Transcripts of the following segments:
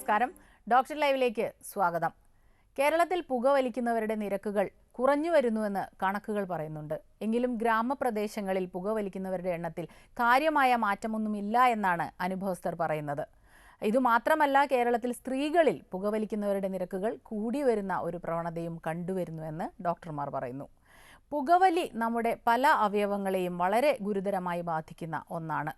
നമസ്കാരം. ഡോക്ടർ ലൈവിലേക്ക് സ്വാഗതം. കേരളത്തിൽ പുകവലിക്കുന്നവരുടെ നിരക്കുകൾ കുറഞ്ഞു വരുന്നുവെന്ന് കണക്കുകൾ പറയുന്നുണ്ട്. എങ്കിലും ഗ്രാമപ്രദേശങ്ങളിൽ പുകവലിക്കുന്നവരുടെ എണ്ണത്തിൽ കാര്യമായ മാറ്റമൊന്നുമില്ല എന്നാണ് അനുഭവസ്ഥർ പറയുന്നത്. ഇതുമാത്രമല്ല കേരളത്തിൽ സ്ത്രീകളിൽ പുകവലിക്കുന്നവരുടെ നിരക്കുകൾ കൂടി വരുന്ന ഒരു പ്രവണതയും കണ്ടുവരുന്നുവെന്ന് ഡോക്ടർമാർ പറയുന്നു. പുകവലി നമ്മുടെ പല അവയവങ്ങളെയും വളരെ ഗുരുതരമായി ബാധിക്കുന്ന ഒന്നാണ്.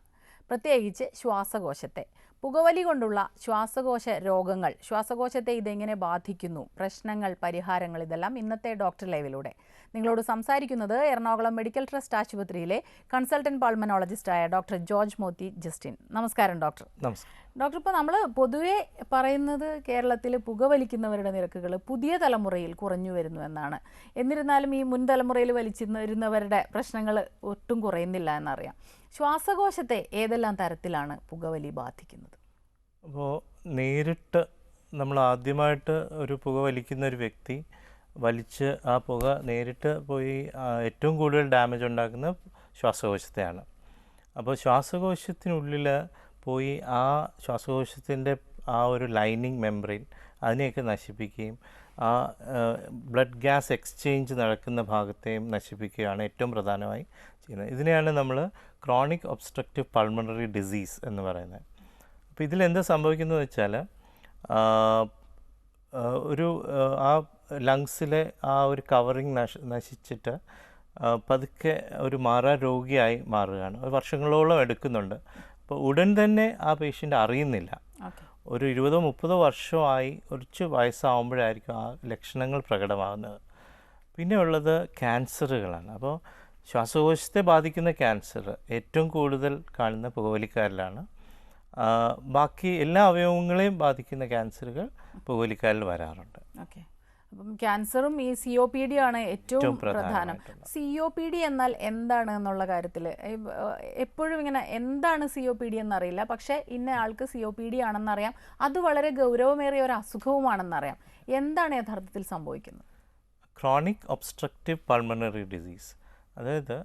പ്രത്യേകിച്ച് ശ്വാസകോശത്തെ. പുകവലി കൊണ്ടുള്ള ശ്വാസകോശ രോഗങ്ങൾ. ശ്വാസകോശത്തെ ഇതെങ്ങനെ ബാധിക്കുന്നു? പ്രശ്നങ്ങൾ പരിഹാരങ്ങൾ ഇതെല്ലാം ഇന്നത്തെ ഡോക്ടർ ലൈവിലൂടെ. നിങ്ങളോട് സംസാരിക്കുന്നത് എറണാകുളം മെഡിക്കൽ ട്രസ്റ്റ് ആശുപത്രിയിലെ കൺസൾട്ടന്റ് പൾമനോളജിസ്റ്റായ ഡോക്ടർ ജോർജ് മോത്തി ജസ്റ്റിൻ. നമസ്കാരം ഡോക്ടർ. നമസ്കാരം. ഡോക്ടർ ഇപ്പോൾ നമ്മൾ പൊതുവെ പറയുന്നത് കേരളത്തിൽ പുകവലിക്കുന്നവരുടെ നിരക്കുകൾ പുതിയ തലമുറയിൽ കുറഞ്ഞു വരുന്നു എന്നാണ്. എന്നിരുന്നാലും ഈ മുൻ തലമുറയിൽ വലിച്ചിരുന്നവരുടെ പ്രശ്നങ്ങൾ ഒട്ടും കുറയുന്നില്ല എന്നറിയാം. ശ്വാസകോശത്തെ ഏതെല്ലാം തരത്തിലാണ് പുകവലി ബാധിക്കുന്നത്? അപ്പോൾ നേരിട്ട് നമ്മൾ ആദ്യമായിട്ട് ഒരു പുക വലിക്കുന്ന ഒരു വ്യക്തി വലിച്ച് ആ പുക നേരിട്ട് പോയി ഏറ്റവും കൂടുതൽ ഡാമേജ് ഉണ്ടാക്കുന്ന ശ്വാസകോശത്തെയാണ്. അപ്പോൾ ശ്വാസകോശത്തിനുള്ളിൽ പോയി ആ ശ്വാസകോശത്തിന്റെ ആ ഒരു ലൈനിങ് മെമ്പറിൻ അതിനെയൊക്കെ നശിപ്പിക്കുകയും ആ ബ്ലഡ് ഗ്യാസ് എക്സ്ചേഞ്ച് നടക്കുന്ന ഭാഗത്തെയും നശിപ്പിക്കുകയാണ് ഏറ്റവും പ്രധാനമായി. ചെയ്യുന്നത്. ഇതിനെയാണ് നമ്മൾ ക്രോണിക് ഒബ്സ്ട്രക്റ്റീവ് പൾമണറി ഡിസീസ് എന്ന് പറയുന്നത്. അപ്പോൾ ഇതിലെന്താ സംഭവിക്കുന്നത് വെച്ചാൽ ഒരു ആ, ലങ്സിലെ ആ ഒരു കവറിങ് നശ നശിച്ചിട്ട് പതുക്കെ ഒരു മാറാ രോഗിയായി മാറുകയാണ്. ഒരു വർഷങ്ങളോളം എടുക്കുന്നുണ്ട്. അപ്പോൾ ഉടൻ തന്നെ ആ പേഷ്യന്റ് അറിയുന്നില്ല. ഒരു ഇരുപതോ മുപ്പതോ വർഷമായി കുറച്ച് വയസ്സാവുമ്പോഴായിരിക്കും ആ ലക്ഷണങ്ങൾ പ്രകടമാകുന്നത്. പിന്നെ ഉള്ളത് ക്യാൻസറുകളാണ് അപ്പോൾ ശ്വാസകോശത്തെ ബാധിക്കുന്ന ക്യാൻസർ ഏറ്റവും കൂടുതൽ കാണുന്ന പുകവലിക്കാരിലാണ്. ബാക്കി എല്ലാ അവയവങ്ങളെയും ബാധിക്കുന്ന ക്യാൻസറുകൾ പുകവലിക്കാരിൽ വരാറുണ്ട്. ഓക്കെ. അപ്പം ക്യാൻസറും ഈ സി ഒ പി ഡി ആണ് ഏറ്റവും പ്രധാനം. സി ഒ പി ഡി എന്നാൽ എന്താണ് എന്നുള്ള കാര്യത്തിൽ എപ്പോഴും ഇങ്ങനെ എന്താണ് സി ഒ പി ഡി എന്നറിയില്ല. പക്ഷേ ഇന്ന ആൾക്ക് സി ഒ പി ഡി ആണെന്നറിയാം. അത് വളരെ ഗൗരവമേറിയ ഒരു അസുഖവുമാണെന്നറിയാം. എന്താണ് യഥാർത്ഥത്തിൽ സംഭവിക്കുന്നത്? Chronic obstructive pulmonary disease. അതായത്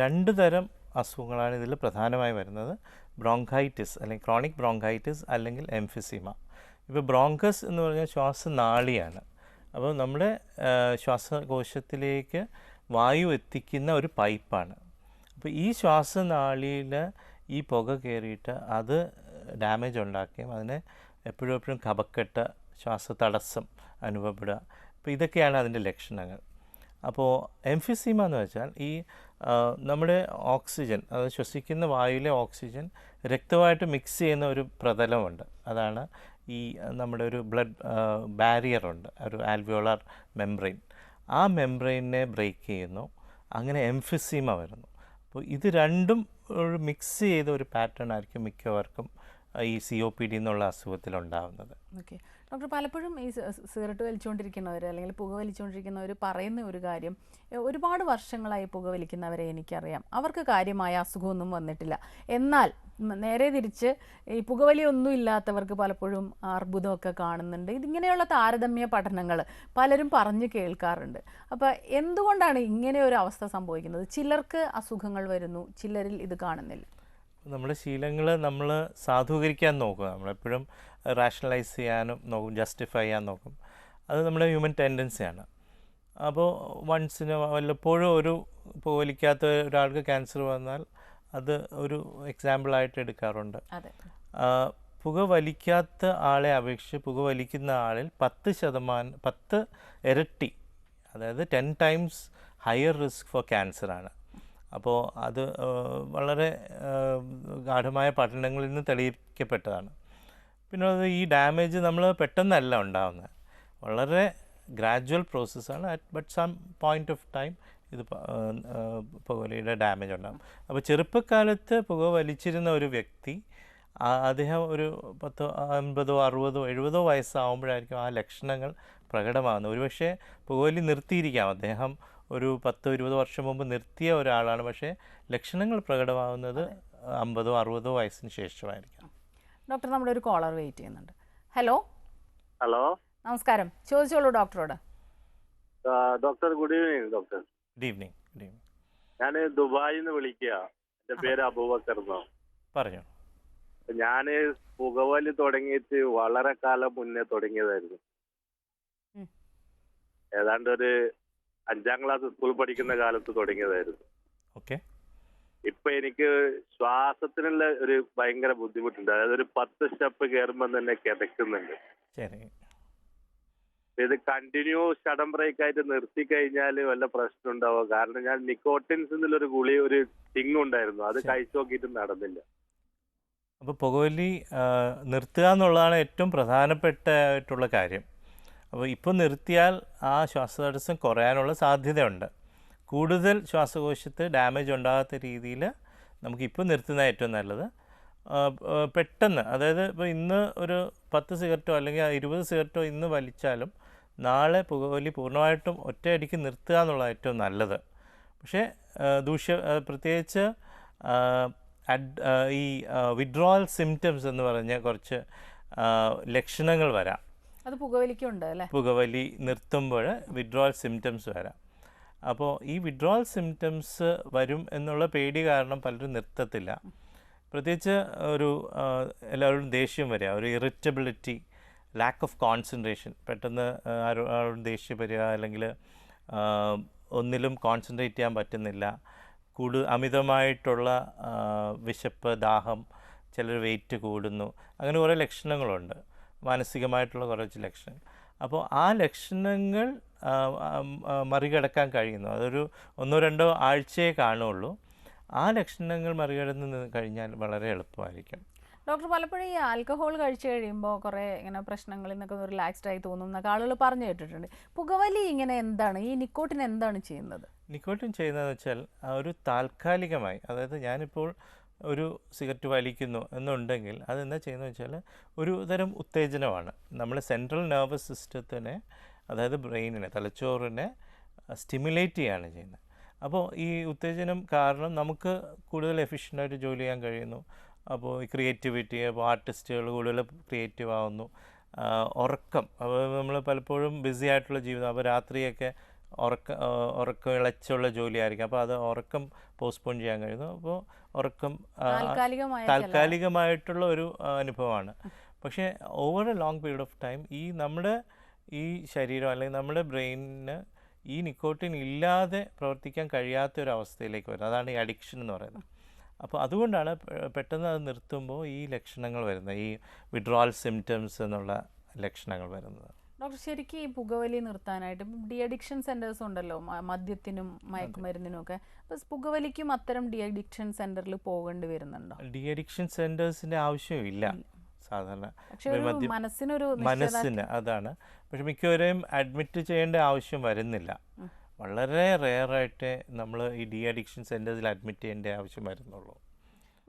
രണ്ട് തരം അസുഖങ്ങളാണ് ഇതിൽ പ്രധാനമായി വരുന്നത്. ബ്രോങ്കൈറ്റിസ് അല്ലെങ്കിൽ ക്രോണിക് ബ്രോങ്കൈറ്റിസ് അല്ലെങ്കിൽ എംഫിസിമ. ഇപ്പോൾ ബ്രോങ്കസ് എന്ന് പറഞ്ഞാൽ ശ്വാസനാളിയാണ്. അപ്പോൾ നമ്മുടെ ശ്വാസകോശത്തിലേക്ക് വായു എത്തിക്കുന്ന ഒരു പൈപ്പാണ്. അപ്പോൾ ഈ ശ്വാസനാളിയിൽ ഈ പുക കയറിയിട്ട് അത് ഡാമേജ് ഉണ്ടാക്കുകയും അതിനെ എപ്പോഴും എപ്പോഴും കപക്കെട്ട് ശ്വാസതടസ്സം അനുഭവപ്പെടുക. അപ്പോൾ ഇതൊക്കെയാണ് അതിന്റെ ലക്ഷണങ്ങൾ. അപ്പോൾ എംഫിസീമ എന്ന് വെച്ചാൽ ഈ നമ്മുടെ ഓക്സിജൻ അത് ശ്വസിക്കുന്ന വായുവിലെ ഓക്സിജൻ രക്തമായിട്ട് മിക്സ് ചെയ്യുന്ന ഒരു പ്രതലമുണ്ട്. അതാണ് ഈ നമ്മുടെ ഒരു ബ്ലഡ് ബാരിയറുണ്ട് ഒരു ആൽവിയോളാർ മെംബ്രെയിൻ ആ മെംബ്രെയിനെ ബ്രേക്ക് ചെയ്യുന്നു. അങ്ങനെ എംഫിസീമ വരുന്നു. അപ്പോൾ ഇത് രണ്ടും ഒരു മിക്സ് ചെയ്ത ഒരു പാറ്റേൺ ആയിരിക്കും മിക്കവർക്കും ഈ സി ഒ പി ഡി എന്നുള്ള അസുഖത്തിലുണ്ടാകുന്നത് ഓക്കെ ഡോക്ടർ പലപ്പോഴും ഈ സിഗരറ്റ് വലിച്ചുകൊണ്ടിരിക്കുന്നവർ അല്ലെങ്കിൽ പുക വലിച്ചുകൊണ്ടിരിക്കുന്നവർ പറയുന്ന ഒരു കാര്യം ഒരുപാട് വർഷങ്ങളായി പുക വലിക്കുന്നവരെ എനിക്കറിയാം. അവർക്ക് കാര്യമായ അസുഖമൊന്നും വന്നിട്ടില്ല. എന്നാൽ നേരെ തിരിച്ച് ഈ പുകവലിയൊന്നും ഇല്ലാത്തവർക്ക് പലപ്പോഴും അർബുദമൊക്കെ കാണുന്നുണ്ട്. ഇതിങ്ങനെയുള്ള താരതമ്യ പഠനങ്ങൾ പലരും പറഞ്ഞു കേൾക്കാറുണ്ട്. അപ്പോൾ എന്തുകൊണ്ടാണ് ഇങ്ങനെ ഒരു അവസ്ഥ സംഭവിക്കുന്നത്? ചിലർക്ക് അസുഖങ്ങൾ വരുന്നു ചിലരിൽ ഇത് കാണുന്നില്ല. നമ്മുടെ ശീലങ്ങൾ നമ്മൾ സാധൂകരിക്കാൻ നോക്കുക. നമ്മളെപ്പോഴും റാഷണലൈസ് ചെയ്യാനും നോക്കും ജസ്റ്റിഫൈ ചെയ്യാൻ നോക്കും. അത് നമ്മുടെ ഹ്യൂമൻ ടെൻഡൻസിയാണ് അപ്പോൾ വൺസിന് വല്ലപ്പോഴും ഒരു പോലിക്കാത്ത ഒരാൾക്ക് ക്യാൻസർ വന്നാൽ അത് ഒരു എക്സാമ്പിളായിട്ട് എടുക്കാറുണ്ട്. പുക വലിക്കാത്ത ആളെ അപേക്ഷിച്ച് പുക വലിക്കുന്ന ആളിൽ പത്ത് ശതമാനം പത്ത് ഇരട്ടി അതായത് ten times higher risk for ക്യാൻസറാണ് അപ്പോൾ അത് വളരെ ഗാഠമായ പഠനങ്ങളിൽ നിന്ന് തെളിയിക്കപ്പെട്ടതാണ്. പിന്നെ ഈ ഡാമേജ് നമ്മൾ പെട്ടെന്നല്ല ഉണ്ടാവുന്നത് വളരെ ഗ്രാജുവൽ പ്രോസസ്സാണ് at but some point of time ഇത് പുകവലിയുടെ ഡാമേജ് ഉണ്ടാകും അപ്പോൾ ചെറുപ്പക്കാലത്ത് പുക വലിച്ചിരുന്ന ഒരു വ്യക്തി അദ്ദേഹം ഒരു പത്തോ അൻപതോ അറുപതോ എഴുപതോ വയസ്സാവുമ്പോഴായിരിക്കും ആ ലക്ഷണങ്ങൾ പ്രകടമാകുന്നത് ഒരുപക്ഷെ പുകവലി നിർത്തിയിരിക്കാം. അദ്ദേഹം ഒരു പത്തോ ഇരുപതോ വർഷം മുമ്പ് നിർത്തിയ ഒരാളാണ്. പക്ഷേ ലക്ഷണങ്ങൾ പ്രകടമാകുന്നത് അമ്പതോ അറുപതോ വയസ്സിന് ശേഷമായിരിക്കാം. ഡോക്ടർ നമ്മുടെ ഒരു കോളർ വെയിറ്റ് ചെയ്യുന്നുണ്ട്. ഹലോ? ഹലോ? നമസ്കാരം. ചോദിച്ചോളൂ ഡോക്ടറോട്. Doctor good evening doctor. Good evening good evening. ഞാൻ ദുബായിൽ നിന്ന് വിളിക്കുക എന്റെ പേര് അബൂബക്കർ പറഞ്ഞു. ഞാൻ പുകവലി തുടങ്ങിയിട്ട് വളരെ കാലം മുന്നേ തുടങ്ങിയതായിരുന്നു. ഏതാണ്ട് ഒരു അഞ്ചാം ക്ലാസ് സ്കൂൾ പഠിക്കുന്ന കാലത്ത് തുടങ്ങിയതായിരുന്നു. ഓക്കെ. ഇപ്പൊ എനിക്ക് ശ്വാസത്തിനുള്ള ഒരു ഭയങ്കര ബുദ്ധിമുട്ടുണ്ട്. അതായത് ഒരു പത്ത് സ്റ്റെപ്പ് കയറുമ്പോൾ തന്നെ കിതക്കുന്നുണ്ട് ശരി. ഇത് കണ്ടിന്യൂ ഷടം ബ്രേക്ക് ആയിട്ട് നിർത്തി കഴിഞ്ഞാൽ വല്ല പ്രശ്നം ഉണ്ടാവോ? കാരണം ഞാൻ നിക്കോട്ടിൻസ് ഒരു ഗുളി ഒരു തിങ് ഉണ്ടായിരുന്നു. അത്. കഴിച്ചു നോക്കിയിട്ട് നടന്നില്ല. അപ്പോൾ പുകവലി നിർത്തുക എന്നുള്ളതാണ് ഏറ്റവും പ്രധാനപ്പെട്ടായിട്ടുള്ള കാര്യം. അപ്പോൾ ഇപ്പോൾ നിർത്തിയാൽ ആ ശ്വാസതടസ്സം കുറയാനുള്ള സാധ്യതയുണ്ട്. കൂടുതൽ ശ്വാസകോശത്ത് ഡാമേജ് ഉണ്ടാകാത്ത രീതിയിൽ നമുക്കിപ്പോൾ നിർത്തുന്ന ഏറ്റവും നല്ലത്. പെട്ടെന്ന് അതായത് ഇപ്പോൾ ഇന്ന് ഒരു പത്ത് സിഗരറ്റോ അല്ലെങ്കിൽ ഇരുപത് സിഗരറ്റോ ഇന്ന് വലിച്ചാലും നാളെ പുകവലി പൂർണമായിട്ടും ഒറ്റയടിക്ക് നിർത്തുക എന്നുള്ളതാണ് ഏറ്റവും നല്ലത്. പക്ഷേ ദൂഷ്യ പ്രത്യേകിച്ച് അഡ് ഈ വിഡ്രോവൽ സിംറ്റംസ് എന്ന് പറഞ്ഞ കുറച്ച് ലക്ഷണങ്ങൾ വരാം. അത് പുകവലിക്കുണ്ട് അല്ലേ? പുകവലി നിർത്തുമ്പോൾ വിഡ്രോവൽ സിംറ്റംസ് വരാം. അപ്പോൾ ഈ വിഡ്രോവൽ സിംറ്റംസ് വരും എന്നുള്ള പേടി കാരണം പലരും നിർത്തത്തില്ല. പ്രത്യേകിച്ച് ഒരു എല്ലാവരും ദേഷ്യം വരിക ഒരു ഇറിറ്റബിലിറ്റി ലാക്ക് ഓഫ് കോൺസെൻട്രേഷൻ പെട്ടെന്ന് ആരോ ആരോടും ദേഷ്യം വരിക അല്ലെങ്കിൽ ഒന്നിലും കോൺസെൻട്രേറ്റ് ചെയ്യാൻ പറ്റുന്നില്ല. കൂടു അമിതമായിട്ടുള്ള വിശപ്പ് ദാഹം ചിലർ വെയിറ്റ് കൂടുന്നു. അങ്ങനെ കുറേ ലക്ഷണങ്ങളുണ്ട്. മാനസികമായിട്ടുള്ള കുറച്ച് ലക്ഷണങ്ങൾ. അപ്പോൾ ആ ലക്ഷണങ്ങൾ മറികടക്കാൻ കഴിയുന്നു. അതൊരു ഒന്നോ രണ്ടോ ആഴ്ചയെ കാണുള്ളൂ. ആ ലക്ഷണങ്ങൾ മറികടന്ന് കഴിഞ്ഞാൽ വളരെ എളുപ്പമായിരിക്കും. ഡോക്ടർ പലപ്പോഴും ഈ ആൽക്കഹോൾ കഴിച്ചു കഴിയുമ്പോൾ കുറേ ഇങ്ങനെ പ്രശ്നങ്ങളിൽ നിന്നൊക്കെ ഒന്ന് റിലാക്സ്ഡ് ആയി തോന്നും എന്നൊക്കെ ആളുകൾ പറഞ്ഞു കേട്ടിട്ടുണ്ട്. പുകവലി ഇങ്ങനെ എന്താണ്? ഈ നിക്കോട്ടിൻ എന്താണ് ചെയ്യുന്നത്? നിക്കോട്ടിൻ ചെയ്യുന്നതെന്ന് വെച്ചാൽ ഒരു താൽക്കാലികമായി അതായത് ഞാനിപ്പോൾ ഒരു സിഗരറ്റ് വലിക്കുന്നു എന്നുണ്ടെങ്കിൽ അതെന്താ ചെയ്യുന്നത് വെച്ചാൽ ഒരു തരം ഉത്തേജനമാണ്. നമ്മൾ സെൻട്രൽ നെർവസ് സിസ്റ്റത്തിനെ അതായത് ബ്രെയിനിനെ തലച്ചോറിനെ സ്റ്റിമുലേറ്റ് ചെയ്യുകയാണ് ചെയ്യുന്നത്. അപ്പോൾ ഈ ഉത്തേജനം കാരണം നമുക്ക് കൂടുതൽ എഫിഷ്യന്റായിട്ട് ജോലി ചെയ്യാൻ കഴിയുന്നു. അപ്പോൾ ഈ ക്രിയേറ്റിവിറ്റി അപ്പോൾ ആർട്ടിസ്റ്റുകൾ കൂടുതൽ ക്രിയേറ്റീവ് ആവുന്നു. ഉറക്കം. അപ്പോൾ നമ്മൾ പലപ്പോഴും ബിസി ആയിട്ടുള്ള ജീവിതം. അപ്പോൾ രാത്രിയൊക്കെ ഉറക്ക ഉറക്കം ഇളച്ചുള്ള ജോലിയായിരിക്കും. അപ്പോൾ അത് ഉറക്കം പോസ്റ്റ്പോൺ ചെയ്യാൻ കഴിയുന്നു. അപ്പോൾ ഉറക്കം താൽക്കാലികമായിട്ടുള്ള ഒരു അനുഭവമാണ്. പക്ഷേ over a long period of time ഈ നമ്മുടെ ഈ ശരീരം അല്ലെങ്കിൽ നമ്മുടെ ബ്രെയിനിന് ഈ നിക്കോട്ടിൻ ഇല്ലാതെ പ്രവർത്തിക്കാൻ കഴിയാത്ത ഒരു അവസ്ഥയിലേക്ക് വരുന്നത് അതാണ് ഈ അഡിക്ഷൻ എന്ന് പറയുന്നത്. അപ്പോൾ അതുകൊണ്ടാണ് പെട്ടെന്ന് അത് നിർത്തുമ്പോൾ ഈ ലക്ഷണങ്ങൾ വരുന്നത്. ഈ വിഡ്രോൾ സിംറ്റംസ് എന്നുള്ള ലക്ഷണങ്ങൾ വരുന്നത്. ഡോക്ടർ ശരിക്കും ഈ പുകവലി നിർത്താനായിട്ട് ഡി അഡിക്ഷൻ സെന്റേഴ്സ് ഉണ്ടല്ലോ മദ്യത്തിനും മയക്കുമരുന്നിനും ഒക്കെ. പുകവലിക്കും അത്തരം ഡി അഡിക്ഷൻ സെന്ററിൽ പോകേണ്ടി വരുന്നുണ്ടോ? ഡി അഡിക്ഷൻ സെന്റേഴ്സിന്റെ ആവശ്യമില്ല സാധാരണ മനസ്സിനൊരു മനസ്സിന് അതാണ്. പക്ഷെ മിക്കവരെയും അഡ്മിറ്റ് ചെയ്യേണ്ട ആവശ്യം വരുന്നില്ല. വളരെ റെയറായിട്ട് നമ്മൾ ഈ ഡി അഡിക്ഷൻ സെന്റേഴ്സിൽ അഡ്മിറ്റ് ചെയ്യേണ്ട ആവശ്യം വരുന്നുള്ളൂ.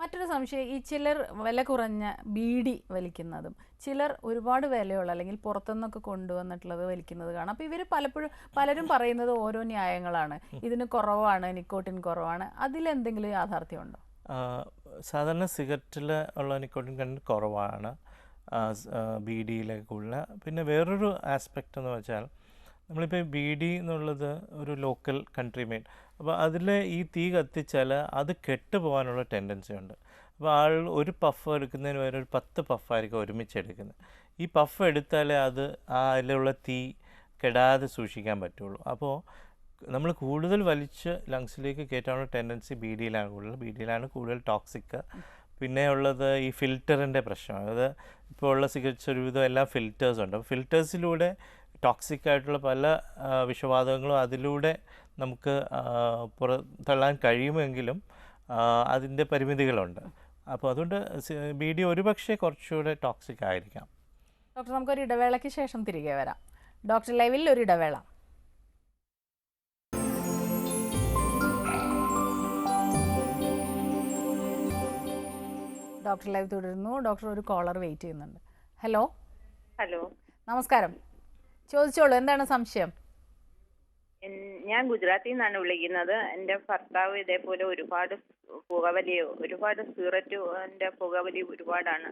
മറ്റൊരു സംശയം ഈ ചിലർ വില കുറഞ്ഞ ബീഡി വലിക്കുന്നതും ചിലർ ഒരുപാട് വിലയുള്ള അല്ലെങ്കിൽ പുറത്തുനിന്നൊക്കെ കൊണ്ടുവന്നിട്ടുള്ളത് വലിക്കുന്നത് കാണാം. അപ്പോൾ ഇവർ പലപ്പോഴും പലരും പറയുന്നത് ഓരോ ന്യായങ്ങളാണ്. ഇതിന് കുറവാണ് നിക്കോട്ടിൻ കുറവാണ്. അതിലെന്തെങ്കിലും യാഥാർത്ഥ്യമുണ്ടോ? സാധാരണ സിഗരറ്റിൽ ഉള്ള നിക്കോട്ടിൻ കണ്ടന്റ് കുറവാണ്. ബീഡിയിലൊക്കെ കൂടുതൽ പിന്നെ വേറൊരു ആസ്പെക്റ്റ് എന്ന് വെച്ചാൽ നമ്മളിപ്പോൾ ബീഡി എന്നുള്ളത് ഒരു ലോക്കൽ കൺട്രി മെയ്ഡ് അപ്പോൾ അതിൽ ഈ തീ കത്തിച്ചാൽ അത് കെട്ടുപോകാനുള്ള ടെൻഡൻസി ഉണ്ട്. അപ്പോൾ ആൾ ഒരു പഫ് എടുക്കുന്നതിന് പകരം ഒരു പത്ത് പഫായിരിക്കും ഒരുമിച്ച് എടുക്കുന്നത്. ഈ പഫ് എടുത്താലേ അത് ആ അതിലുള്ള തീ കെടാതെ സൂക്ഷിക്കാൻ പറ്റുള്ളൂ. അപ്പോൾ നമ്മൾ കൂടുതൽ വലിച്ച് ലങ്സിലേക്ക് കയറ്റാനുള്ള ടെൻഡൻസി ബി ഡിയിലാണ് കൂടുതൽ. ബി ഡിയിലാണ് കൂടുതൽ ടോക്സിക് പിന്നെ ഉള്ളത് ഈ ഫിൽറ്ററിന്റെ പ്രശ്നമാണ്. അതായത് ഇപ്പോൾ ഉള്ള സിഗരറ്റ്സ് ഒരുവിധം എല്ലാം ഫിൽറ്റേഴ്സ് ഉണ്ട്. ഫിൽറ്റേഴ്സിലൂടെ ടോക്സിക് ആയിട്ടുള്ള പല വിഷവാതകങ്ങളും അതിലൂടെ നമുക്ക് പുറ പുറത്തള്ളാൻ കഴിയുമെങ്കിലും അതിന്റെ പരിമിതികളുണ്ട്. അപ്പോൾ അതുകൊണ്ട് ബി ഡി ഒരുപക്ഷെ കുറച്ചുകൂടെ ടോക്സിക് ആയിരിക്കാം. ഡോക്ടർ നമുക്കൊരു ഇടവേളയ്ക്ക് ശേഷം തിരികെ വരാം. ഡോക്ടർ ലൈവിൽ ഒരു ഇടവേള. ഡോക്ടർ ലൈവ് തുടരുന്നു. ഡോക്ടർ ഒരു കോളർ വെയിറ്റ് ചെയ്യുന്നുണ്ട്. ഹലോ? ഹലോ. നമസ്കാരം. ചോദിച്ചോളൂ എന്താണ് സംശയം? ഞാൻ ഗുജറാത്തിൽ നിന്നാണ് വിളിക്കുന്നത്. എന്റെ ഭർത്താവ് ഇതേപോലെ ഒരുപാട് പുകവലി ഒരുപാട് സിഗരറ്റിന്റെ പുകവലി ഒരുപാടാണ്.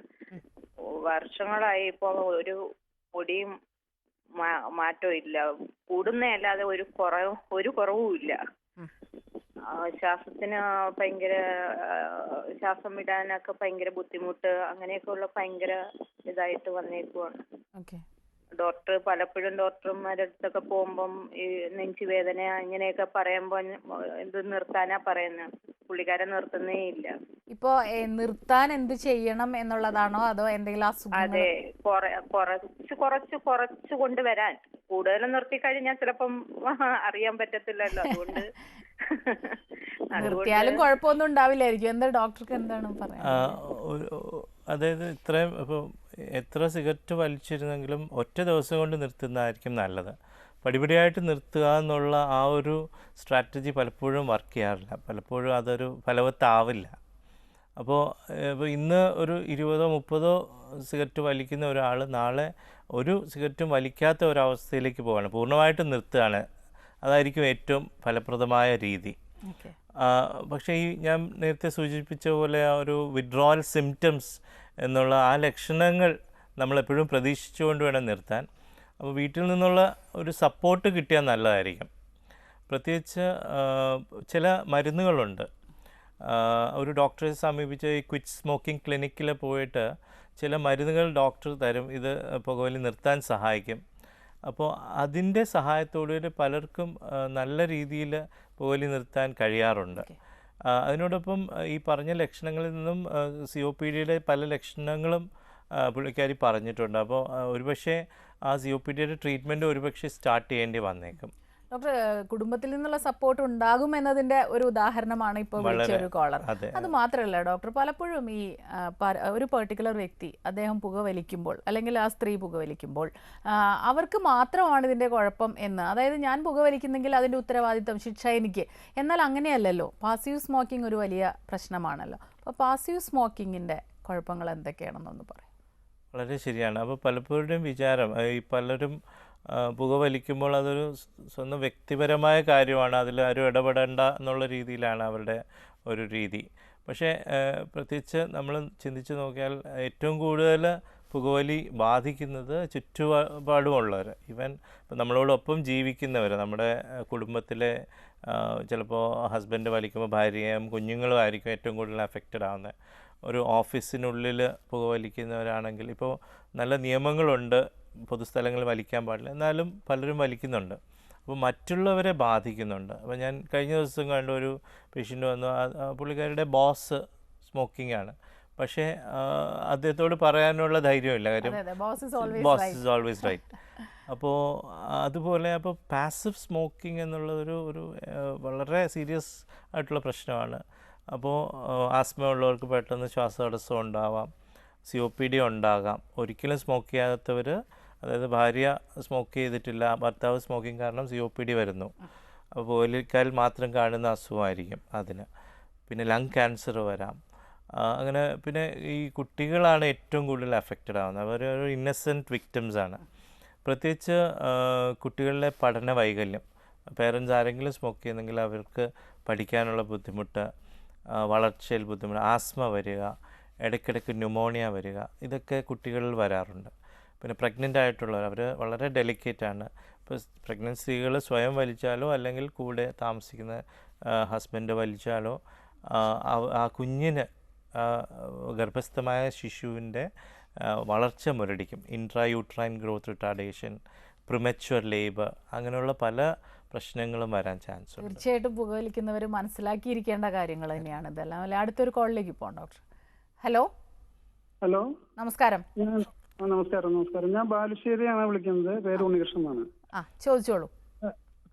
വർഷങ്ങളായി ഇപ്പോൾ ഒരു പൊടിയും മാറ്റവും ഇല്ല. കൂടുന്നതല്ലാതെ ഒരു കുറവ് ഒരു കുറവും ഇല്ല. ശ്വാസത്തിന് ഭയങ്കര ശ്വാസം വിടാനൊക്കെ ഭയങ്കര ബുദ്ധിമുട്ട് അങ്ങനെയൊക്കെ ഉള്ള ഭയങ്കര ഇതായിട്ട് വന്നേക്കുവാണ്. ഡോക്ടർ പലപ്പോഴും ഡോക്ടർമാരുടെ അടുത്തൊക്കെ പോകുമ്പം ഈ നെഞ്ചുവേദന ഇങ്ങനെയൊക്കെ പറയുമ്പോൾ ഇത് നിർത്താനാ പറയുന്നത് പുള്ളിക്കാരൻ നിർത്തുന്നേ ഇല്ല. ഇപ്പോ നിർത്താൻ എന്ത് ചെയ്യണം എന്നുള്ളതാണോ അതോ എന്തെങ്കിലും അസുഖങ്ങൾ അതെ കൊറ- കുറച്ച് കുറച്ച് കുറച്ച് കൊണ്ടുവരാൻ കൂടുതലും നിർത്തി കഴിഞ്ഞാൽ ചിലപ്പം അറിയാൻ പറ്റത്തില്ലല്ലോ. അതുകൊണ്ട് നിർത്തിയാലും കുഴപ്പമൊന്നും ഉണ്ടാവില്ലായിരിക്കും. എന്താ ഡോക്ടർക്ക് എന്താണ് പറയാൻ അതായത് ഇത്രയും ഇപ്പോൾ എത്ര സിഗരറ്റ് വലിച്ചിരുന്നെങ്കിലും ഒറ്റ ദിവസം കൊണ്ട് നിർത്തുന്നതായിരിക്കും നല്ലത്. പടിപടിയായിട്ട് നിർത്തുക എന്നുള്ള ആ ഒരു സ്ട്രാറ്റജി പലപ്പോഴും വർക്ക് ചെയ്യാറില്ല. പലപ്പോഴും അതൊരു ഫലവത്താവില്ല. അപ്പോൾ ഇപ്പോൾ ഇന്ന് ഒരു ഇരുപതോ മുപ്പതോ സിഗരറ്റ് വലിക്കുന്ന ഒരാൾ നാളെ ഒരു സിഗരറ്റും വലിക്കാത്ത ഒരവസ്ഥയിലേക്ക് പോവുകയാണ് പൂർണമായിട്ട് നിർത്തുകയാണ്. അതായിരിക്കും ഏറ്റവും ഫലപ്രദമായ രീതി. പക്ഷേ ഈ ഞാൻ നേരത്തെ സൂചിപ്പിച്ച പോലെ ആ ഒരു വിഡ്രോവൽ സിംറ്റംസ് എന്നുള്ള ആ ലക്ഷണങ്ങൾ നമ്മളെപ്പോഴും പ്രതീക്ഷിച്ചുകൊണ്ട് വേണം നിർത്താൻ. അപ്പോൾ വീട്ടിൽ നിന്നുള്ള ഒരു സപ്പോർട്ട് കിട്ടിയാൽ നല്ലതായിരിക്കും. പ്രത്യേകിച്ച് ചില മരുന്നുകളുണ്ട്. ഒരു ഡോക്ടറെ സമീപിച്ച് ഈ ക്വിറ്റ് സ്മോക്കിംഗ് ക്ലിനിക്കിൽ പോയിട്ട് ചില മരുന്നുകൾ ഡോക്ടർ തരും. ഇത് പുകവലി നിർത്താൻ സഹായിക്കും. അപ്പോൾ അതിന്റെ സഹായത്തോടുകൂടി പലർക്കും നല്ല രീതിയിൽ പുകവലി നിർത്താൻ കഴിയാറുണ്ട്. അതിനോടൊപ്പം ഈ പറഞ്ഞ ലക്ഷണങ്ങളിൽ നിന്നും സി ഒ പി ഡിയുടെ പല ലക്ഷണങ്ങളും പുള്ളിക്കാരി പറഞ്ഞിട്ടുണ്ട്. അപ്പോൾ ഒരുപക്ഷെ ആ സി ഒ പി ഡിയുടെ ട്രീറ്റ്മെന്റ് ഒരുപക്ഷെ സ്റ്റാർട്ട് ചെയ്യേണ്ടി വന്നേക്കും. ഡോക്ടർ കുടുംബത്തിൽ നിന്നുള്ള സപ്പോർട്ട് ഉണ്ടാകും എന്നതിന്റെ ഒരു ഉദാഹരണമാണ് ഇപ്പോൾ വിളിച്ച ഒരു കോളർ അത്. മാത്രമല്ല ഡോക്ടർ പലപ്പോഴും ഈ ഒരു പെർട്ടിക്കുലർ വ്യക്തി അദ്ദേഹം പുകവലിക്കുമ്പോൾ അല്ലെങ്കിൽ ആ സ്ത്രീ പുകവലിക്കുമ്പോൾ അവർക്ക് മാത്രമാണ് ഇതിന്റെ കുഴപ്പം എന്ന്. അതായത് ഞാൻ പുകവലിക്കുന്നെങ്കിൽ അതിന്റെ ഉത്തരവാദിത്തം ശിക്ഷ എനിക്ക്. എന്നാൽ അങ്ങനെയല്ലല്ലോ. പാസീവ് സ്മോക്കിംഗ് ഒരു വലിയ പ്രശ്നമാണല്ലോ. അപ്പോൾ പാസീവ് സ്മോക്കിങ്ങിന്റെ കുഴപ്പങ്ങൾ എന്തൊക്കെയാണെന്നൊന്ന് പറയാം. വളരെ ശരിയാണ്. അപ്പോൾ പലപ്പോഴും വിചാരം ഈ പലരും പുകവലിക്കുമ്പോൾ അതൊരു സ്വന്തം വ്യക്തിപരമായ കാര്യമാണ്. അതിൽ ആരും ഇടപെടേണ്ട എന്നുള്ള രീതിയിലാണ് അവരുടെ ഒരു രീതി. പക്ഷേ പ്രത്യേകിച്ച് നമ്മൾ ചിന്തിച്ച് നോക്കിയാൽ ഏറ്റവും കൂടുതൽ പുകവലി ബാധിക്കുന്നത് ചുറ്റുപാടുമുള്ളവർ. ഇപ്പം നമ്മളോടൊപ്പം ജീവിക്കുന്നവർ നമ്മുടെ കുടുംബത്തിലെ ചിലപ്പോൾ ഹസ്ബൻഡ് വലിക്കുമ്പോൾ ഭാര്യയും കുഞ്ഞുങ്ങളും ആയിരിക്കും ഏറ്റവും കൂടുതൽ അഫക്റ്റഡ് ആവുന്നത്. ഒരു ഓഫീസിനുള്ളിൽ പുകവലിക്കുന്നവരാണെങ്കിൽ ഇപ്പോൾ നല്ല നിയമങ്ങളുണ്ട്. പൊതുസ്ഥലങ്ങളിൽ വലിക്കാൻ പാടില്ല. എന്നാലും പലരും വലിക്കുന്നുണ്ട്. അപ്പോൾ മറ്റുള്ളവരെ ബാധിക്കുന്നുണ്ട്. അപ്പോൾ ഞാൻ കഴിഞ്ഞ ദിവസം കണ്ട ഒരു പേഷ്യന്റ് വന്നു. പുള്ളിക്കാരുടെ ബോസ് സ്മോക്കിംഗ് ആണ്. പക്ഷേ അദ്ദേഹത്തോട് പറയാനുള്ള ധൈര്യമില്ല. കാര്യം boss is always boss right always right അപ്പോൾ അതുപോലെ അപ്പോൾ പാസീവ് സ്മോക്കിംഗ് എന്നുള്ളതൊരു ഒരു വളരെ സീരിയസ് ആയിട്ടുള്ള പ്രശ്നമാണ്. അപ്പോൾ ആസ്മ ഉള്ളവർക്ക് പെട്ടെന്ന് ശ്വാസതടസ്സം ഉണ്ടാവാം. സി ഒ പി ഡി ഉണ്ടാകാം. ഒരിക്കലും സ്മോക്ക് ചെയ്യാത്തവർ അതായത് ഭാര്യ സ്മോക്ക് ചെയ്തിട്ടില്ല ഭർത്താവ് സ്മോക്കിംഗ് കാരണം സി ഒ പി ഡി വരുന്നു. അപ്പോൾ പുകവലിക്കാരിൽ മാത്രം കാണുന്ന അസുഖമായിരിക്കും അതിന്. പിന്നെ ലങ് ക്യാൻസർ വരാം. അങ്ങനെ പിന്നെ ഈ കുട്ടികളാണ് ഏറ്റവും കൂടുതൽ അഫക്റ്റഡ് ആവുന്നത്. അവർ ഒരു ഇന്നസെന്റ് വിക്ടിംസ് ആണ്. പ്രത്യേകിച്ച് കുട്ടികളുടെ കുട്ടികളിലെ പഠന വൈകല്യം. പേരൻസ് ആരെങ്കിലും സ്മോക്ക് ചെയ്യുന്നെങ്കിൽ അവർക്ക് പഠിക്കാനുള്ള ബുദ്ധിമുട്ട് വളർച്ചയിൽ ബുദ്ധിമുട്ട് ആസ്മ വരിക ഇടയ്ക്കിടയ്ക്ക് ന്യൂമോണിയ വരിക ഇതൊക്കെ കുട്ടികളിൽ വരാറുണ്ട്. പിന്നെ പ്രഗ്നന്റ് ആയിട്ടുള്ളവർ അവർ വളരെ ഡെലിക്കേറ്റ് ആണ്. ഇപ്പോൾ പ്രഗ്നന്റ് സ്ത്രീകൾ സ്വയം വലിച്ചാലോ അല്ലെങ്കിൽ കൂടെ താമസിക്കുന്ന ഹസ്ബൻഡ് വലിച്ചാലോ ആ, കുഞ്ഞിന് ഗർഭസ്ഥമായ ശിശുവിന്റെ വളർച്ച മുരടിക്കും. Intrauterine growth retardation premature labour അങ്ങനെയുള്ള പല പ്രശ്നങ്ങളും വരാൻ ചാൻസ് ഉണ്ട്. തീർച്ചയായിട്ടും പുകവലിക്കുന്നവർ മനസ്സിലാക്കിയിരിക്കേണ്ട കാര്യങ്ങൾ തന്നെയാണ്. ഇതെല്ലാം അല്ലെ? അടുത്തൊരു കോളിലേക്ക് പോകാം ഡോക്ടർ. ഹലോ? ഹലോ? നമസ്കാരം. നമസ്കാരം നമസ്കാരം. ഞാൻ ബാലുശ്ശേരിയാണ് വിളിക്കുന്നത്. പേര് ഉണ്ണികൃഷ്ണൻ ആണ് ആ ചോദിച്ചോളൂ.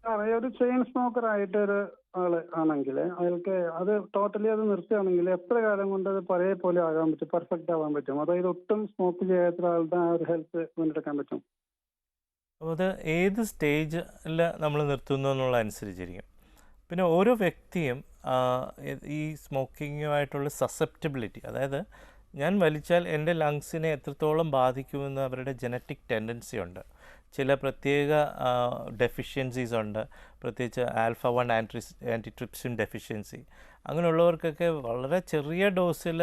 സാറേ ഒരു ചെയിൻ സ്മോക്കർ ആയിട്ട് ഒരു ആൾ ആണെങ്കിൽ അയാൾക്ക് അത് ടോട്ടലി അത് നിർത്തുകയാണെങ്കിൽ എത്ര കാലം കൊണ്ട് അത് പഴയ പോലെ ആകാൻ പറ്റും പെർഫെക്റ്റ് ആവാൻ പറ്റും? അതായത് ഒട്ടും സ്മോക്ക് ചെയ്യാത്ത ആളുടെ ആ ഒരു ഹെൽത്ത് വീണ്ടെടുക്കാൻ പറ്റും? അപ്പോൾ അത് ഏത് സ്റ്റേജിൽ നമ്മൾ നിർത്തുന്നു എന്നുള്ള അനുസരിച്ചിരിക്കും പിന്നെ ഓരോ വ്യക്തിയും ഈ സ്മോക്കിങ്ങുമായിട്ടുള്ള സസെപ്റ്റബിലിറ്റി അതായത് ഞാൻ വലിച്ചാൽ എന്റെ ലങ്സിനെ എത്രത്തോളം ബാധിക്കുമെന്ന് അവരുടെ ജനറ്റിക് ടെൻഡൻസി ഉണ്ട്. ചില പ്രത്യേക ഡെഫിഷ്യൻസീസ് ഉണ്ട്. പ്രത്യേകിച്ച് alpha one anti antitrypsin deficiency. അങ്ങനെയുള്ളവർക്കൊക്കെ വളരെ ചെറിയ ഡോസിൽ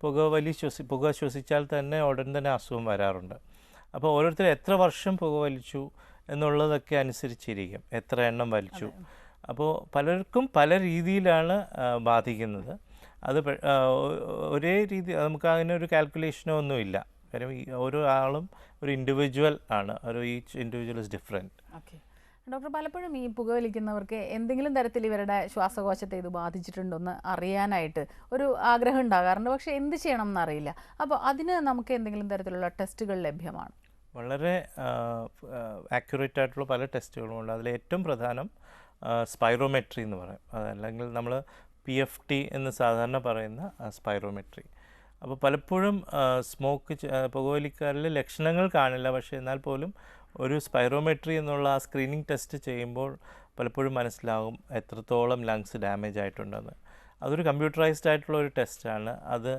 പുകവലി ശ്വസി പുക ശ്വസിച്ചാൽ തന്നെ ഉടൻ തന്നെ അസുഖം വരാറുണ്ട്. അപ്പോൾ ഓരോരുത്തർ എത്ര വർഷം പുക വലിച്ചു എന്നുള്ളതൊക്കെ അനുസരിച്ചിരിക്കും. എത്ര എണ്ണം വലിച്ചു. അപ്പോൾ പലർക്കും പല രീതിയിലാണ് ബാധിക്കുന്നത്. അത് ഒരേ രീതി നമുക്ക് അങ്ങനെ ഒരു കാൽക്കുലേഷനോ ഒന്നുമില്ല കാര്യം ഈ ഓരോ ആളും ഒരു ഇൻഡിവിജ്വൽ ആണ്. ഒരു each individual is different okay doctor പലപ്പോഴും ഈ പുകവലിക്കുന്നവർക്ക് എന്തെങ്കിലും തരത്തിൽ ഇവരുടെ ശ്വാസകോശത്തെ ഇത് ബാധിച്ചിട്ടുണ്ടോ എന്ന് അറിയാനായിട്ട് ഒരു ആഗ്രഹം ഉണ്ടാകാറുണ്ട്. പക്ഷേ എന്ത് ചെയ്യണം എന്നറിയില്ല അപ്പോൾ അതിന് നമുക്ക് എന്തെങ്കിലും തരത്തിലുള്ള ടെസ്റ്റുകൾ ലഭ്യമാണ്? വളരെ ആക്യുറേറ്റ് ആയിട്ടുള്ള പല ടെസ്റ്റുകളും ഉണ്ട്. അതിൽ ഏറ്റവും പ്രധാനം സ്പൈറോമെട്രി എന്ന് പറയും. അതല്ലെങ്കിൽ നമ്മൾ പി എഫ് ടി എന്ന് സാധാരണ പറയുന്ന സ്പൈറോമെട്രി അപ്പോൾ പലപ്പോഴും സ്മോക്ക് പുകവലിക്കാരിൽ ലക്ഷണങ്ങൾ കാണില്ല. പക്ഷേ എന്നാൽ പോലും ഒരു സ്പൈറോമെട്രി എന്നുള്ള ആ സ്ക്രീനിങ് ടെസ്റ്റ് ചെയ്യുമ്പോൾ പലപ്പോഴും മനസ്സിലാകും എത്രത്തോളം ലങ്സ് ഡാമേജ് ആയിട്ടുണ്ടെന്ന്. അതൊരു കമ്പ്യൂട്ടറൈസ്ഡ് ആയിട്ടുള്ള ഒരു ടെസ്റ്റാണ് അത്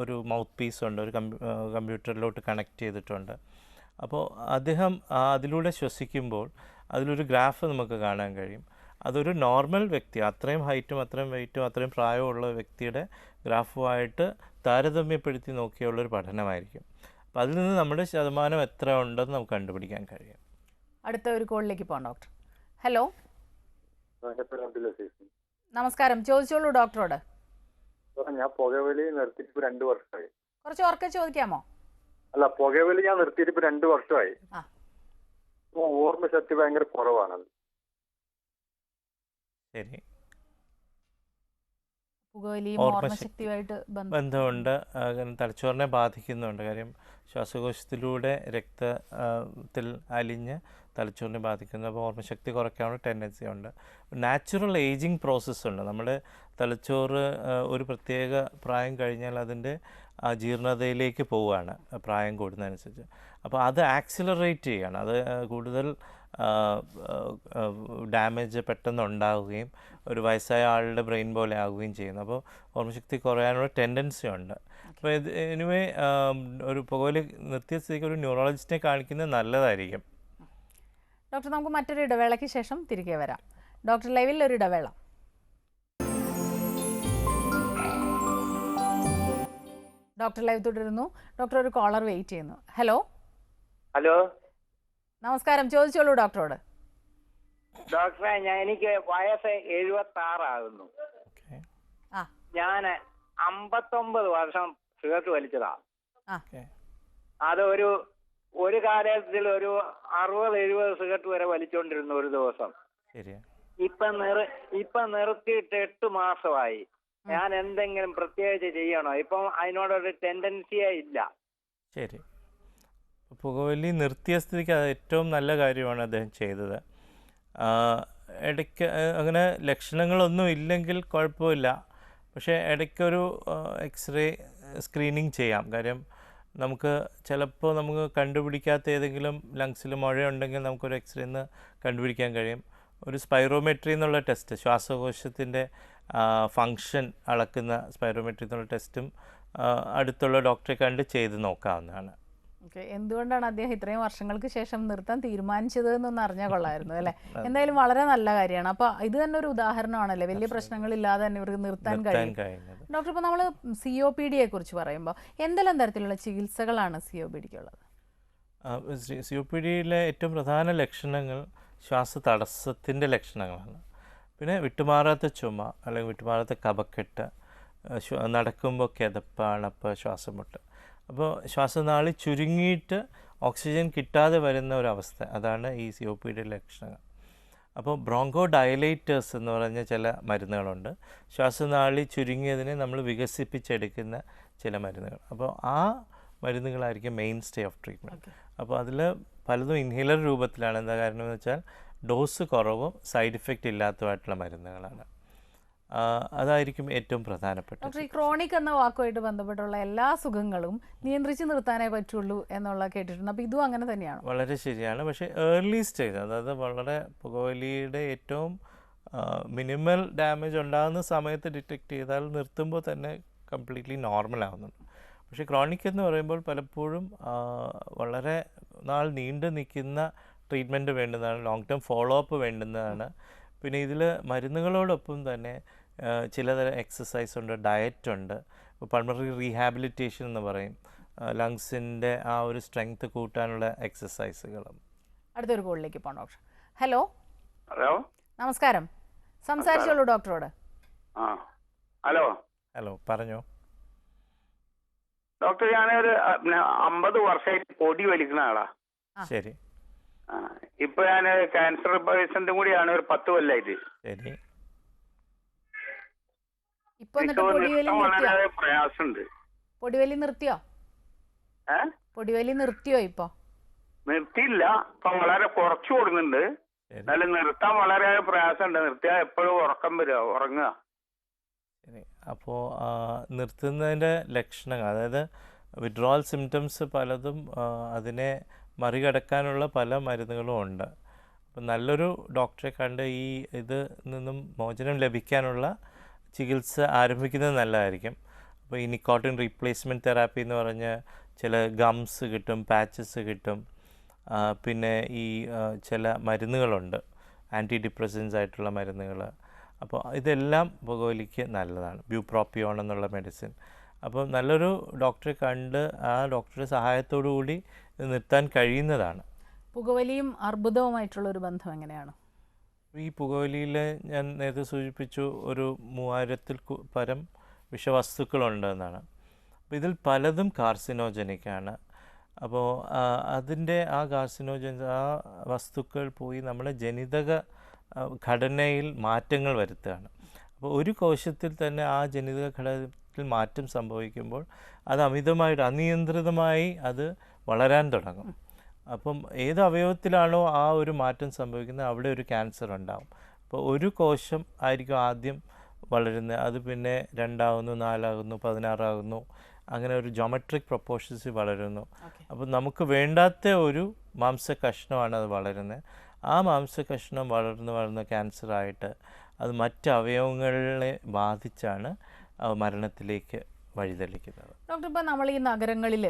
ഒരു മൗത്ത് പീസ് ഉണ്ട്. ഒരു കമ്പ്യൂ കമ്പ്യൂട്ടറിലോട്ട് കണക്ട് ചെയ്തിട്ടുണ്ട്. അപ്പോൾ അദ്ദേഹം അതിലൂടെ ശ്വസിക്കുമ്പോൾ അതിലൊരു ഗ്രാഫ് നമുക്ക് കാണാൻ കഴിയും. അതൊരു നോർമൽ വ്യക്തി അത്രയും ഹൈറ്റും അത്രയും വെയിറ്റും അത്രയും പ്രായമുള്ള വ്യക്തിയുടെ ഗ്രാഫുമായിട്ട് താരതമ്യപ്പെടുത്തി നോക്കിയുള്ളൊരു പഠനമായിരിക്കും. അപ്പോൾ അതിൽ നിന്ന് നമ്മുടെ ശതമാനം എത്ര ഉണ്ടെന്ന് നമുക്ക് കണ്ടുപിടിക്കാൻ കഴിയും. അടുത്ത ഒരു കോളിലേക്ക് പോകാം ഡോക്ടർ. ഹലോ. നമസ്കാരം. ചോദിച്ചോളൂ ഡോക്ടറോട്. ഞാൻ പുകവലി നിർത്തിയിട്ട് ഇപ്പൊ രണ്ട് വർഷമായി. കുറച്ച് ഉറക്കെ ചോദിക്കാമോ? അല്ല പുകവലി ഞാൻ നിർത്തിയിട്ട് ഇപ്പൊ രണ്ട് വർഷമായി. ആ. ശക്തി ഭയങ്കര കുറവാണ് ശരി. പുകവലിയും. ഓർമ്മശക്തിയുമായിട്ട് ബന്ധം. ബന്ധമുണ്ട്. കാരണം തലച്ചോറിനെ ബാധിക്കുന്നുണ്ട്. കാര്യം ശ്വാസകോശത്തിലൂടെ രക്തത്തിൽ അലിഞ്ഞ് തലച്ചോറിനെ ബാധിക്കുന്നു. അപ്പോൾ ഓർമ്മശക്തി കുറയ്ക്കാനുള്ള ടെൻഡൻസി ഉണ്ട്. നാച്ചുറൽ ഏജിങ് പ്രോസസ്സ് ഉണ്ട്. നമ്മുടെ തലച്ചോറ് ഒരു പ്രത്യേക പ്രായം കഴിഞ്ഞാൽ അതിന്റെ ആ ജീർണതയിലേക്ക് പോവുകയാണ് പ്രായം കൂടുന്നതനുസരിച്ച് അപ്പോൾ അത് ആക്സിലറേറ്റ് ചെയ്യണം. അത് കൂടുതൽ ഡാമേജ് പെട്ടെന്ന് ഉണ്ടാവുകയും ഒരു വയസ്സായ ആളുടെ ബ്രെയിൻ പോലെ ആവുകയും ചെയ്യുന്നു. അപ്പോൾ ഓർമ്മശക്തി കുറയാനുള്ള ടെൻഡൻസി ഉണ്ട്. അപ്പോൾ ഇത് എനിവേ ഒരു പുകവലി നിർത്തിയ സ്ഥിതിക്ക് ഒരു ന്യൂറോളജിസ്റ്റിനെ കാണിക്കുന്നത് നല്ലതായിരിക്കും. ഡോക്ടർ നമുക്ക് മറ്റൊരു ഇടവേളയ്ക്ക് ശേഷം തിരികെ വരാം. ഡോക്ടർ ലൈവിൽ ഒരു ഇടവേള. ഡോക്ടർ ലൈവ് തുടരുന്നു. ഡോക്ടർ ഒരു കോളർ വെയിറ്റ് ചെയ്യുന്നു. ഹലോ. ഹലോ. നമസ്കാരം. ചോദിച്ചോളൂ ഡോക്ടറോട്. ഡോക്ടറെ ഞാൻ എനിക്ക് വയസ്സ് എഴുപത്തി ആറാകുന്നു ആ. ഞാൻ അമ്പത്തൊമ്പത് വർഷം സിഗരറ്റ് വലിച്ചതാ. അത് ഒരു ഒരു കാലത്തിൽ ഒരു അറുപത് എഴുപത് സിഗരറ്റ് വരെ വലിച്ചോണ്ടിരുന്നു ഒരു ദിവസം. ഇപ്പൊ നിർ ഇപ്പൊ നിർത്തിയിട്ട് എട്ട് മാസമായി. ഞാൻ എന്തെങ്കിലും പ്രത്യേകിച്ച് ചെയ്യണോ? ഇപ്പം അതിനോടൊരു ടെൻഡൻസിയേ ഇല്ല. ശരി. പുകവലി നിർത്തിയ സ്ഥിതിക്ക് അത് ഏറ്റവും നല്ല കാര്യമാണ് അദ്ദേഹം ചെയ്തത്. ഇടയ്ക്ക് അങ്ങനെ ലക്ഷണങ്ങളൊന്നും ഇല്ലെങ്കിൽ കുഴപ്പമില്ല. പക്ഷേ ഇടയ്ക്കൊരു എക്സ്റേ സ്ക്രീനിങ് ചെയ്യാം. കാര്യം നമുക്ക് ചിലപ്പോൾ നമുക്ക് കണ്ടുപിടിക്കാത്ത ഏതെങ്കിലും ലങ്സിൽ മുഴയുണ്ടെങ്കിൽ നമുക്കൊരു എക്സ്റേ നിന്ന് കണ്ടുപിടിക്കാൻ കഴിയും. ഒരു സ്പൈറോമെട്രി എന്നുള്ള ടെസ്റ്റ് ശ്വാസകോശത്തിന്റെ ഫങ്ഷൻ അളക്കുന്ന സ്പൈറോമെട്രി എന്നുള്ള ടെസ്റ്റും അടുത്തുള്ള ഡോക്ടറെ കണ്ട് ചെയ്ത് നോക്കാവുന്നതാണ്. ഓക്കെ എന്തുകൊണ്ടാണ് അദ്ദേഹം ഇത്രയും വർഷങ്ങൾക്ക് ശേഷം നിർത്താൻ തീരുമാനിച്ചത് എന്നൊന്ന് അറിഞ്ഞാൽ കൊള്ളായിരുന്നു അല്ലേ? എന്തായാലും വളരെ നല്ല കാര്യമാണ്. അപ്പോൾ ഇത് തന്നെ ഒരു ഉദാഹരണമാണല്ലേ? വലിയ പ്രശ്നങ്ങളില്ലാതെ തന്നെ ഇവർക്ക് നിർത്താൻ കഴിയും. ഡോക്ടർ ഇപ്പൊ നമ്മൾ സി ഒ പി ഡിയെ കുറിച്ച് പറയുമ്പോൾ എന്തെല്ലാം തരത്തിലുള്ള ചികിത്സകളാണ് സി ഒ പി ഡിക്കുള്ളത് സി ഒ പി ഡിയിലെ ഏറ്റവും പ്രധാന ലക്ഷണങ്ങൾ ശ്വാസ തടസ്സത്തിന്റെ ലക്ഷണങ്ങളാണ്. പിന്നെ വിട്ടുമാറാത്ത ചുമ അല്ലെങ്കിൽ വിട്ടുമാറാത്ത കപക്കെട്ട് നടക്കുമ്പോൾ കിതപ്പാണ് അപ്പോൾ ശ്വാസം മുട്ട്. അപ്പോൾ ശ്വാസനാളി ചുരുങ്ങിയിട്ട് ഓക്സിജൻ കിട്ടാതെ വരുന്ന ഒരവസ്ഥ. അതാണ് ഈ സി ഒ പി ഡിയുടെ ലക്ഷണങ്ങൾ. അപ്പോൾ ബ്രോങ്കോ ഡയലേറ്റേഴ്സ് എന്ന് പറഞ്ഞ ചില മരുന്നുകളുണ്ട്. ശ്വാസനാളി ചുരുങ്ങിയതിനെ നമ്മൾ വികസിപ്പിച്ചെടുക്കുന്ന ചില മരുന്നുകൾ. അപ്പോൾ ആ മരുന്നുകളായിരിക്കും മെയിൻ സ്റ്റേ ഓഫ് ട്രീറ്റ്മെന്റ്. അപ്പോൾ അതിൽ പലതും ഇൻഹേലർ രൂപത്തിലാണ്. എന്താ കാരണം എന്ന് വെച്ചാൽ ഡോസ് കുറവും സൈഡ് ഇഫക്റ്റ് ഇല്ലാത്തതായിട്ടുള്ള മരുന്നുകളാണ്. അതായിരിക്കും ഏറ്റവും പ്രധാനപ്പെട്ടത് ഡോക്ടർ ഈ ക്രോണിക് എന്ന വാക്കുമായിട്ട് ബന്ധപ്പെട്ടുള്ള എല്ലാ സുഖങ്ങളും നിയന്ത്രിച്ച് നിർത്താനേ പറ്റുള്ളൂ എന്നുള്ള കേട്ടിട്ടുണ്ട്. അപ്പോൾ ഇതും അങ്ങനെ തന്നെയാണ്? വളരെ ശരിയാണ്. പക്ഷേ ഏർലി സ്റ്റേജ് അതായത് വളരെ പുകവലിയുടെ ഏറ്റവും മിനിമൽ ഡാമേജ് ഉണ്ടാകുന്ന സമയത്ത് ഡിറ്റക്റ്റ് ചെയ്താൽ നിർത്തുമ്പോൾ തന്നെ കംപ്ലീറ്റ്ലി നോർമൽ ആവുന്നുണ്ട്. പക്ഷേ ക്രോണിക് എന്ന് പറയുമ്പോൾ പലപ്പോഴും വളരെ നാൾ നീണ്ടു നിൽക്കുന്ന ട്രീറ്റ്മെന്റ് വേണ്ടുന്നതാണ് ലോങ് ടേം ഫോളോ അപ്പ് വേണ്ടുന്നതാണ്. പിന്നെ ഇതിൽ മരുന്നുകളോടൊപ്പം തന്നെ ചിലതരം എക്സസൈസ് ഉണ്ട് ഡയറ്റ് ഉണ്ട്. പൾമറി റീഹാബിലിറ്റേഷൻ എന്ന് പറയും. ലങ്സിന്റെ ആ ഒരു സ്ട്രെങ്ത് കൂട്ടാനുള്ള എക്സസൈസുകളും അടുത്തൊരു കോളിലേക്ക് പോകണം ഡോക്ടർ. ഹലോ? ഹലോ? നമസ്കാരം. സംസാരിച്ചോളൂ ഡോക്ടറോട്. ആ ഹലോ? ഹലോ പറഞ്ഞോ. ഡോക്ടർ ഞാനൊരു അമ്പത് വർഷമായിട്ട് പൊടി വലിക്കുന്ന ആളാ. ശരി. ഇപ്പൊ ഞാൻ ക്യാൻസർ പേഷ്യന്റും കൂടിയാണ് ഒരു പത്ത് കൊല്ലായിട്ട്. ശരി. ഇപ്പൊ എന്നിട്ട് ഇപ്പൊ പൊടിവലി നിർത്തിയോ? പ്രയാസമുണ്ട്. പൊടിവലി നിർത്തിയോ? ഏ? പൊടിവലി നിർത്തിയോ ഇപ്പൊ? നിർത്തിയില്ല. ഇപ്പൊ വളരെ കുറച്ചു കൊടുക്കുന്നുണ്ട്. എന്നാലും നിർത്താൻ വളരെ പ്രയാസമുണ്ട്. നിർത്തിയാൽ എപ്പോഴും ഉറക്കം വരിക ഉറങ്ങുക. അപ്പോ അപ്പോൾ നിർത്തുന്നതിന്റെ ലക്ഷണങ്ങൾ അതായത് വിഡ്രോവൽ സിംറ്റംസ് പലതും അതിനെ മറികടക്കാനുള്ള പല മരുന്നുകളും ഉണ്ട്. അപ്പം നല്ലൊരു ഡോക്ടറെ കണ്ട് ഈ ഇത് നിന്നും മോചനം ലഭിക്കാനുള്ള ചികിത്സ ആരംഭിക്കുന്നത് നല്ലതായിരിക്കും. അപ്പോൾ ഈ നിക്കോട്ടിൻ റീപ്ലേസ്മെന്റ് തെറാപ്പി എന്ന് പറഞ്ഞ ചില ഗംസ് കിട്ടും പാച്ചസ് കിട്ടും പിന്നെ ഈ ചില മരുന്നുകളുണ്ട്. ആന്റി ഡിപ്രസൻസ് ആയിട്ടുള്ള മരുന്നുകൾ. അപ്പോൾ ഇതെല്ലാം പുകവലിക്ക് നല്ലതാണ്. ബ്യൂപ്രോപ്പിയോൺ എന്നുള്ള മെഡിസിൻ. അപ്പോൾ നല്ലൊരു ഡോക്ടറെ കണ്ട് ആ ഡോക്ടറുടെ സഹായത്തോടു കൂടി നിർത്താൻ കഴിയുന്നതാണ്. പുകവലിയും അർബുദവുമായിട്ടുള്ള ഒരു ബന്ധം എങ്ങനെയാണ്? ഈ പുകവലിയിൽ ഞാൻ നേരത്തെ സൂചിപ്പിച്ചു ഒരു മൂവായിരത്തിൽ പരം വിഷവസ്തുക്കളുണ്ടെന്നാണ്. അപ്പോൾ ഇതിൽ പലതും കാർസിനോജനിക്കാണ്. അപ്പോൾ അതിന്റെ ആ കാർസിനോജൻ ആ വസ്തുക്കൾ പോയി നമ്മുടെ ജനിതക ഘടനയിൽ മാറ്റങ്ങൾ വരുത്തുകയാണ്. അപ്പോൾ ഒരു കോശത്തിൽ തന്നെ ആ ജനിതക ഘടകത്തിൽ മാറ്റം സംഭവിക്കുമ്പോൾ അത് അമിതമായിട്ട് അനിയന്ത്രിതമായി അത് വളരാൻ തുടങ്ങും. അപ്പം ഏത് അവയവത്തിലാണോ ആ ഒരു മാറ്റം സംഭവിക്കുന്നത് അവിടെ ഒരു ക്യാൻസർ ഉണ്ടാകും അപ്പോൾ ഒരു കോശം ആയിരിക്കും ആദ്യം വളരുന്നത്. അത് പിന്നെ രണ്ടാകുന്നു നാലാകുന്നു പതിനാറാകുന്നു. അങ്ങനെ ഒരു ജോമെട്രിക് പ്രൊപ്പോർഷൻസിൽ വളരുന്നു. അപ്പം അപ്പോൾ നമുക്ക് വേണ്ടാത്ത ഒരു മാംസ കഷ്ണമാണ് അത് വളരുന്നത്. ആ മാംസ കഷ്ണം വളർന്ന് വളർന്ന് ക്യാൻസറായിട്ട് അത് മറ്റ് അവയവങ്ങളെ ബാധിച്ചാണ് മരണത്തിലേക്ക് വഴിതെളിക്കുന്നത്. ഡോക്ടർ ഇപ്പം നമ്മൾ ഈ നഗരങ്ങളിൽ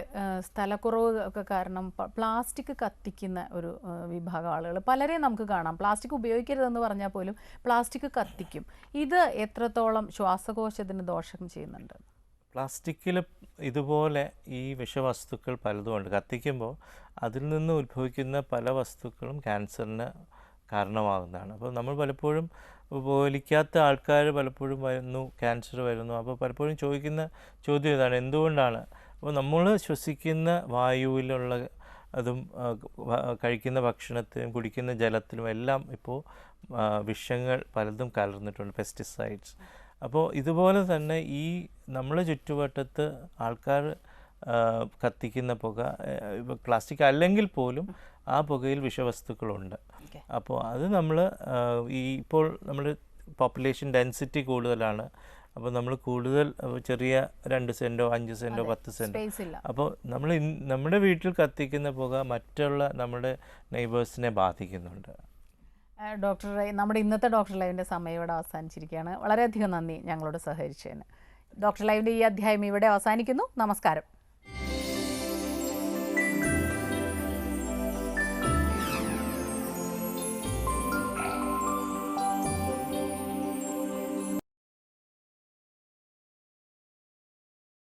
സ്ഥലക്കുറവ് ഒക്കെ കാരണം പ്ലാസ്റ്റിക് കത്തിക്കുന്ന ഒരു വിഭാഗം ആളുകൾ പലരെയും നമുക്ക് കാണാം. പ്ലാസ്റ്റിക് ഉപയോഗിക്കരുതെന്ന് പറഞ്ഞാൽ പോലും പ്ലാസ്റ്റിക് കത്തിക്കും. ഇത് എത്രത്തോളം ശ്വാസകോശത്തിന് ദോഷം ചെയ്യുന്നുണ്ട്? പ്ലാസ്റ്റിക്കിൽ ഇതുപോലെ ഈ വിഷവസ്തുക്കൾ പലതും ഉണ്ട്. കത്തിക്കുമ്പോൾ അതിൽ നിന്ന് ഉത്ഭവിക്കുന്ന പല വസ്തുക്കളും ക്യാൻസറിന് കാരണമാകുന്നതാണ്. അപ്പോൾ നമ്മൾ പലപ്പോഴും ഉപയോഗിക്കാത്ത ആൾക്കാർ പലപ്പോഴും വരുന്നു ക്യാൻസർ വരുന്നു. അപ്പോൾ പലപ്പോഴും ചോദിക്കുന്ന ചോദ്യം ഇതാണ് എന്തുകൊണ്ടാണ്? അപ്പോൾ നമ്മൾ ശ്വസിക്കുന്ന വായുവിലുള്ള അതും കഴിക്കുന്ന ഭക്ഷണത്തിലും കുടിക്കുന്ന ജലത്തിലും എല്ലാം ഇപ്പോൾ വിഷങ്ങൾ പലതും കലർന്നിട്ടുണ്ട് പെസ്റ്റിസൈഡ്സ് അപ്പോൾ ഇതുപോലെ തന്നെ ഈ നമ്മളെ ചുറ്റുവട്ടത്ത് ആൾക്കാർ കത്തിക്കുന്ന പുക ഇപ്പോൾ പ്ലാസ്റ്റിക് അല്ലെങ്കിൽ പോലും ആ പുകയിൽ വിഷവസ്തുക്കളുണ്ട്. അപ്പോൾ അത് നമ്മൾ ഈ ഇപ്പോൾ നമ്മൾ പോപ്പുലേഷൻ ഡെൻസിറ്റി കൂടുതലാണ്. അപ്പോൾ നമ്മൾ കൂടുതൽ ചെറിയ രണ്ട് സെന്റോ അഞ്ച് സെന്റോ പത്ത് സെന്റോ അപ്പോൾ നമ്മൾ നമ്മുടെ വീട്ടിൽ കത്തിക്കുന്ന പുക മറ്റുള്ള നമ്മുടെ നെയ്ബേഴ്സിനെ ബാധിക്കുന്നുണ്ട്. ഡോക്ടർ നമ്മുടെ ഇന്നത്തെ ഡോക്ടർ ലൈവിന്റെ സമയം ഇവിടെ അവസാനിച്ചിരിക്കുകയാണ്. വളരെയധികം നന്ദി ഞങ്ങളോട് സഹകരിച്ചതിന്. ഡോക്ടർ ലൈവിന്റെ ഈ അധ്യായം ഇവിടെ അവസാനിക്കുന്നു. നമസ്കാരം.